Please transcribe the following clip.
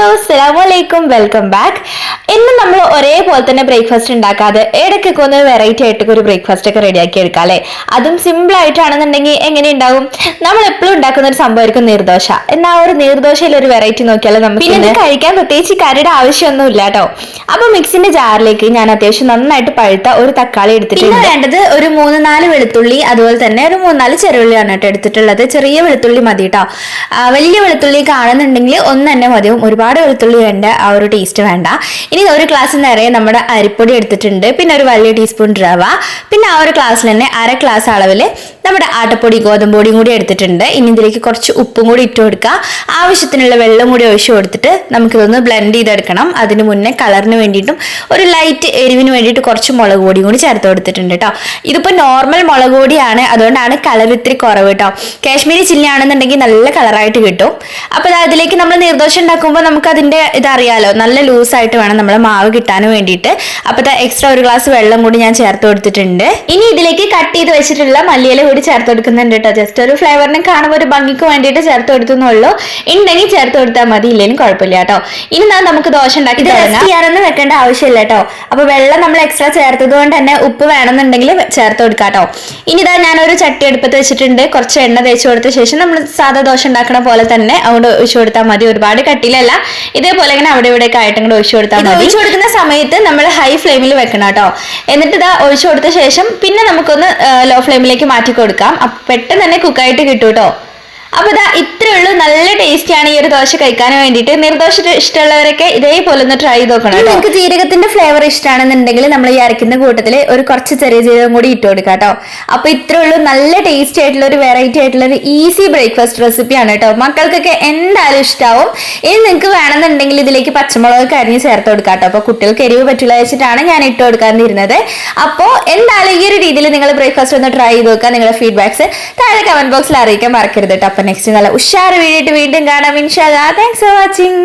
Hello അസ്സലാമലൈക്കും welcome back ഇന്ന് നമ്മൾ ഒരേപോലെ തന്നെ ബ്രേക്ക്ഫാസ്റ്റ് ഉണ്ടാക്കാതെ ഇടയ്ക്കൊക്കെ ഒന്ന് വെറൈറ്റി ആയിട്ടൊക്കെ ഒരു ബ്രേക്ക്ഫാസ്റ്റ് ഒക്കെ റെഡിയാക്കി എടുക്കാം അല്ലേ? അതും സിമ്പിൾ ആയിട്ടാണെന്നുണ്ടെങ്കിൽ എങ്ങനെ ഉണ്ടാവും നമ്മൾ എപ്പോഴും ഉണ്ടാക്കുന്ന ഒരു സംഭവമായിരിക്കും നീർദോശ. എന്നാ ഒരു നീർദോശയിൽ ഒരു വെറൈറ്റി നോക്കിയാലോ നമുക്ക് പിന്നെ കഴിക്കാൻ പ്രത്യേകിച്ച് കറിയുടെ ആവശ്യമൊന്നും ഇല്ല കേട്ടോ. അപ്പൊ മിക്സിന്റെ ജാറിലേക്ക് ഞാൻ അത്യാവശ്യം നന്നായിട്ട് പഴുത്ത ഒരു തക്കാളി എടുത്തിട്ട് പിന്നെ വേണ്ടത് ഒരു മൂന്ന് നാല് വെളുത്തുള്ളി അതുപോലെ തന്നെ ഒരു മൂന്നാൽ ചെറുള്ളിയാണ് കേട്ടോ എടുത്തിട്ടുള്ളത്. ചെറിയ വെളുത്തുള്ളി മതി കേട്ടോ. വലിയ വെളുത്തുള്ളി കാണുന്നുണ്ടെങ്കിൽ ഒന്ന് തന്നെ മതിയും ഒരുപാട് വെളുത്തുള്ളി വേണ്ട ആ ഒരു ടേസ്റ്റ് വേണ്ട. ഇനി ഒരു ഗ്ലാസ് നിറയെ നമ്മുടെ അരിപ്പൊടി എടുത്തിട്ടുണ്ട്. പിന്നെ ഒരു വലിയ ടീസ്പൂൺ റവ. പിന്നെ ആ ഒരു ഗ്ലാസ്സിൽ തന്നെ അര ഗ്ലാസ് അളവിൽ നമ്മുടെ ആട്ടപ്പൊടി ഗോതമ്പൊടിയും കൂടി എടുത്തിട്ടുണ്ട്. ഇനി ഇതിലേക്ക് കുറച്ച് ഉപ്പും കൂടി ഇട്ട് കൊടുക്കുക. ആവശ്യത്തിനുള്ള വെള്ളം കൂടി ഒഴിച്ചു കൊടുത്തിട്ട് നമുക്കിതൊന്ന് ബ്ലെൻഡ് ചെയ്തെടുക്കണം. അതിന് മുന്നേ കളറിന് വേണ്ടിയിട്ടും ഒരു ലൈറ്റ് എരിവിന് വേണ്ടിയിട്ട് കുറച്ച് മുളക് പൊടിയും കൂടി ചേർത്ത് കൊടുത്തിട്ടുണ്ട് കേട്ടോ ഇതിപ്പോൾ നോർമൽ മുളക് പൊടിയാണ്. അതുകൊണ്ടാണ് കളർ ഇത്തിരി കുറവ് കേട്ടോ കാശ്മീരി ചില്ലി ആണെന്നുണ്ടെങ്കിൽ നല്ല കളറായിട്ട് കിട്ടും. അപ്പോൾ അതിലേക്ക് നമ്മൾ നിർദ്ദോഷം ഉണ്ടാക്കുമ്പോൾ നമുക്ക് അതിന്റെ ഇതറിയാലോ. നല്ല ലൂസായിട്ട് വേണം നമ്മൾ മാവ് കിട്ടാൻ വേണ്ടിയിട്ട്. അപ്പോൾ എക്സ്ട്രാ ഒരു ഗ്ലാസ് വെള്ളം കൂടി ഞാൻ ചേർത്ത് കൊടുത്തിട്ടുണ്ട്. ഇനി ഇതിലേക്ക് കട്ട് ചെയ്ത് വെച്ചിട്ടുള്ള മല്ലിയില കൂടി ചേർത്ത് കൊടുക്കുന്നുണ്ട് കേട്ടോ ജസ്റ്റ് ഒരു ഫ്ലേവറിനെ കാണുമ്പോൾ ഒരു ഭംഗിക്ക് വേണ്ടിയിട്ട് ചേർത്ത് കൊടുത്തുന്നുള്ളൂ ഉണ്ടെങ്കിൽ ചേർത്ത് കൊടുത്താൽ മതി. ഇല്ലെങ്കിലും കുഴപ്പമില്ല കേട്ടോ ഇനി നാ നമുക്ക് ദോശ ഉണ്ടാക്കി ചെയ്യാറൊന്നും വെക്കേണ്ട ആവശ്യമില്ല കേട്ടോ അപ്പൊ വെള്ളം നമ്മൾ എക്സ്ട്രാ ചേർത്തത് കൊണ്ട് തന്നെ ഉപ്പ് വേണമെന്നുണ്ടെങ്കിൽ ചേർത്ത് കൊടുക്കാം കേട്ടോ ഇനി ഇതാ ഞാനൊരു ചട്ടി എടുപ്പത്ത് വെച്ചിട്ടുണ്ട്. കുറച്ച് എണ്ണ തേച്ച് കൊടുത്ത ശേഷം നമ്മൾ സാധാ ദോശ ഉണ്ടാക്കണ പോലെ തന്നെ അതുകൊണ്ട് ഒഴിച്ചു കൊടുത്താൽ മതി. ഒരുപാട് കട്ടിയിലല്ല ഇതേപോലെ ഇങ്ങനെ അവിടെ ഇവിടെ ഒക്കെ ആയിട്ട് ഇങ്ങോട്ട് ഒഴിച്ചു കൊടുത്താൽ മതി. കൊടുക്കുന്ന സമയത്ത് നമ്മൾ ഹൈ ഫ്ലെയിമിൽ വെക്കണം കേട്ടോ. എന്നിട്ട് ഇതാ ഒഴിച്ചു കൊടുത്ത ശേഷം പിന്നെ നമുക്കൊന്ന് ലോ ഫ്ലെയിമിലേക്ക് മാറ്റി കൊടുക്കാം. പെട്ടെന്ന് തന്നെ കുക്കായിട്ട് കിട്ടും കേട്ടോ അപ്പൊ ഇതാ നല്ല ടേസ്റ്റി ആണ് ഈ ഒരു ദോശ കഴിക്കാൻ വേണ്ടിയിട്ട്. നിർദോശ ഇഷ്ടമുള്ളവരൊക്കെ ഇതേപോലെ ഒന്ന് ട്രൈ ചെയ്ത് നോക്കണം നിങ്ങൾക്ക് ജീരകത്തിന്റെ ഫ്ലേവർ ഇഷ്ടമാണെന്നുണ്ടെങ്കിൽ നമ്മൾ ഈ അരക്കുന്ന കൂട്ടത്തിൽ ഒരു കുറച്ച് ചെറിയ ജീരകം കൂടി ഇട്ട് കൊടുക്കാം കേട്ടോ. അപ്പൊ ഇത്രേ ഉള്ളൂ. നല്ല ടേസ്റ്റി ആയിട്ടുള്ള ഒരു വെറൈറ്റി ആയിട്ടുള്ള ഒരു ഈസി ബ്രേക്ക്ഫാസ്റ്റ് റെസിപ്പിയാണ് കേട്ടോ. മക്കൾക്കൊക്കെ എന്തായാലും ഇഷ്ടാവും. ഇനി നിങ്ങൾക്ക് വേണമെന്നുണ്ടെങ്കിൽ ഇതിലേക്ക് പച്ചമുളക് അരിഞ്ഞ് ചേർത്ത് കൊടുക്കാം കേട്ടോ. അപ്പൊ കുട്ടികൾക്ക് എരിവ് പറ്റില്ല വെച്ചിട്ടാണ് ഞാൻ ഇട്ട് കൊടുക്കാതിരുന്നത്. അപ്പോൾ എന്തായാലും ഈ ഒരു രീതിയിൽ നിങ്ങൾ ബ്രേക്ക്ഫാസ്റ്റ് ഒന്ന് ട്രൈ ചെയ്ത് നോക്കുക. നിങ്ങളുടെ ഫീഡ്ബാക്സ് താഴെ കമന്റ് ബോക്സിൽ അറിയിക്കാൻ മറക്കരുത് കേട്ടോ. അപ്പൊ നെക്സ്റ്റ് നല്ല ഉഷാറ് വീഡിയോ വീണ്ടും കാണാം. ഇൻഷാല്ലാ താങ്ക്സ് ഫോർ വാച്ചിങ്